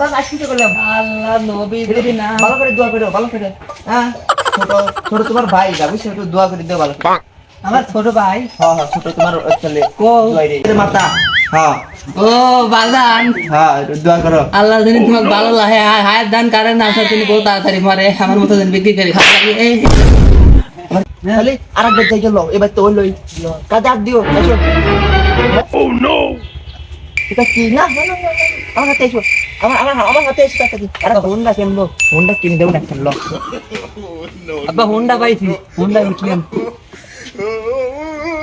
আল্লাহ নবীদের ভালো করে দোয়া করো ভালো করে। হ্যাঁ? ছোট ছোট তোমার ভাই যাবি ছোট দোয়া করে দিও ভালো আমার ছোট ভাই। হ্যাঁ হ্যাঁ ছোট তোমার চলে কো। মাতা। হ্যাঁ। ও বাজান হ্যাঁ দোয়া করো। আল্লাহ জানি তোমাকে ভালো লাগে হায় হায় দান কারেন না তিনি বহু তাড়াতাড়ি মরে আমার মতো দিন বিক্রি করি খাওয়া লাগে। এই। খালি আরেকবার যাই গেল এবার তো লই কাজে দিও ও নো এটা কি না না, না, না, না, আমার হাতে এসো আমার আমার আমার হাতে এসো টাকা আরে হোন্ডা কিনবো হোন্ডা কিনে দেবো না খেললো আব্বা হুন্ডা পাইছি হুন্ডা উঠলাম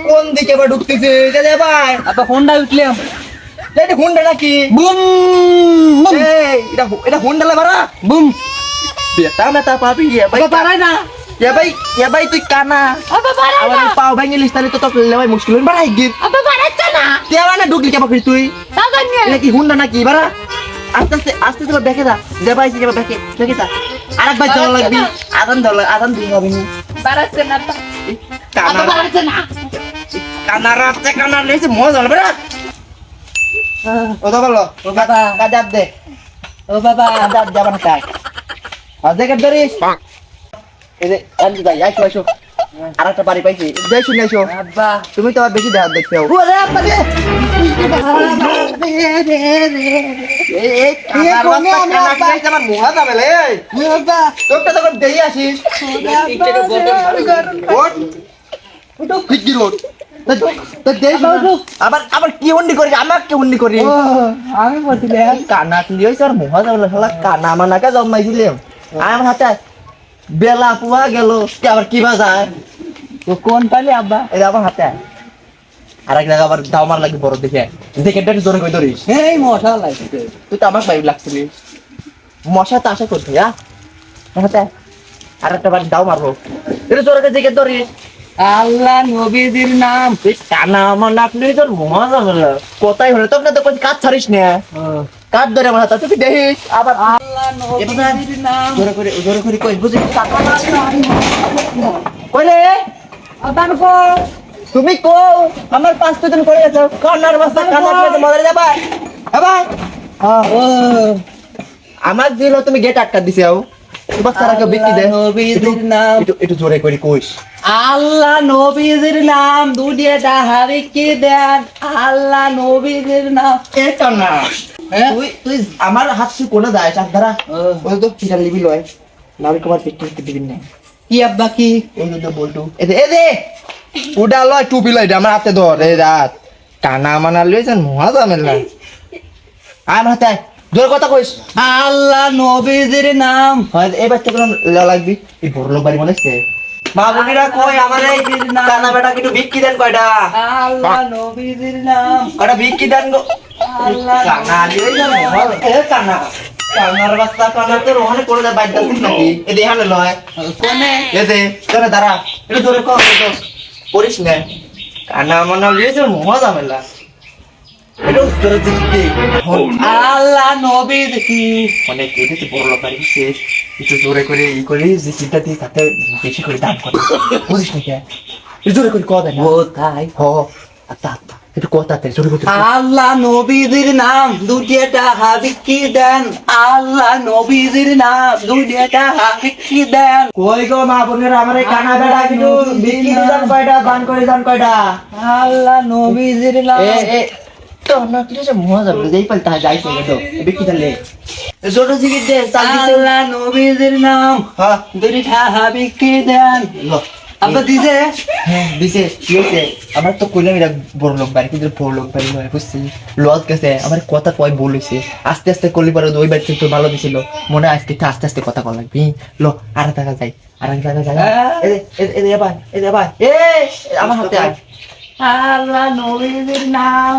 কোন দিকে আবার ঢুকতেছে দাদা ভাই আব্বা হুন্ডা উঠলাম এটা হোন্ডা নাকি বুম বুম এটা এটা হোন্ডা লাগারা বুম বেটা না তা পাবি ভাই পারাই না ইয়া ভাই ইয়া ভাই তুই কানা আব্বা পারাই আমার না পাও ভাঙে লিস তাহলে তো তো লেওয়াই মুশকিল হইন বাড়াই গিয়ে আব্বা পারাইছে না দেওয়া না ঢুকলি কেমন করি তুই তাকান এটা কি হুন্ডা নাকি বাড়া আস্তে আস্তে আস্তে আস্তে দেখে দা যে ভাই যে দেখে দেখে দা আরেকবার জল লাগবি আদান ধর আদান দিয়ে হবে নি পারাইছে না আব্বা কানা পারাইছে না কানা রাতে কানা লেছে মজা হবে না ও তো বলো ও বাবা কাজাত দে ও বাবা কাজাত ভাই আর একটা বাড়ি পাইছি। যাই শুনে আব্বা। তুমি তো আর বেশি দেখার দেখতে আমার দেই আবার আবার কি হুন্ডি করি? আমার কি হুন্ডি করি? আমি বলছিলে কানা যাবে কানা মানাকে জন্মাইছিলাম আমার হাতে বেলা পুয়া গেল আবার কি বাজায় তো কোন পালি আব্বা? এই আবার হাতে। হাতে আর এক জায়গা আবার দাও মার লাগবে বড় দেখে। জ্যাকেটটা জোরে করে ধরিস এই মশা লাগছে। তুই তো আমার বাইক লাগছিলি। মশা তো আশা করতে হ্যাঁ হাতে আর একটা বার দাও মারবো এটা জোরে করে জ্যাকেট ধরিস আল্লাহ নবীদের নাম। কানা আমার নাকলি তোর মজা হলো। কোথায় হলো? তোর তো কোনো কাজ ছাড়িস না। কাজ ধরে আমার হাতে তুই দেখিস। আবার আল্লাহ নবীদের নাম। জোরে করে কই বুঝি কই রে আদান কো তুমি কো আমার পাঁচ দিন করে গেছো কান্নার বাসা কান্নার পেটে মরে যাবা। হ্যাঁ আমার দিল তুমি গেট আটকা দিছে আও। তোমার সারা কেউ বিক্রি দেয়। একটু জোরে করে কইস। আল্লাহ নবীদের নাম দুনিয়াটা হারি কি দেন? আল্লাহ নবীদের নাম। এটা না? তুই তুই আমার হাত তুই কোনে যায় চাপ ধারা। ওই তো লিবি লয়। পেট দিবি না। কি আব্বা কি? ওই তো বলটু। এদে এদে উডা লয় টুপি লয় আমার হাতে ধর রাত কানা মানা লইছেন মহা জামেল না আমার হাতে। জোর কথা কইস। আল্লাহ নবীদের নাম। হয় এই বাচ্চা লাগবি। এই বড় লোক বাড়ি মনে হচ্ছে। মা বোনেরা কই আমার এই কানা বেটা একটু বিক্রি দেন কয়টা? আল্লাহ নবীদের নাম। কয়টা বিক্রি দেন গো? আল্লাহ কানা লিয়ে যান এ কানা কানার বাস্তা কানা তো রোহানে করে দেয় বাইর দাস নাকি? এ দেখানে লয়। কোনে? এ দে তোরে দাঁড়া। একটু জোরে কর তো করিস না। কানা মানা লিয়ে যান মহা ঝামেলা। এটা উত্তরে দিকে আল্লাহ নবীর কি? অনেক এটা তো বড় লোক আর কি একটু জোরে করে ই করে যে চিন্তা দিয়ে তাতে বেশি করে দাম করে। বুঝিস না কে জোরে করে কথা ও তাই হ। আত্মা আত্মা একটু কথা জোরে করে আল্লাহ নবীদের নাম দুটিয়াটা হাবিক দেন। আল্লাহ নবীদের নাম দুটিয়াটা হাবিক দেন। কই গো মা বোনেরা আমার এই কানা বেড়া কিন্তু বিক্রি দান কয়টা দান করে দান কয়টা? আল্লাহ নবীদের নাম তো না যে পাল তা যাই তো তো তালে দে আল্লাহ নাম। হ্যাঁ দেন। আব্বা দিছে? হ্যাঁ দিছে। আমার তো কইলাম এটা বড় লোক বাড়ি কিন্তু বড় লোক বাড়ি নয় বুঝছি? লজ গেছে। আমার কথা কয় বল হইছে। আস্তে আস্তে করলি পরে ওই বাড়িতে থেকে ভালো দিছিল। মনে আজকে আস্তে আস্তে কথা কল লাগবি। লো আর জায়গা যাই। আর এক জায়গা যাই। যে ভাই এ আমার হাতে আয়। আল্লাহ নবীদের নাম।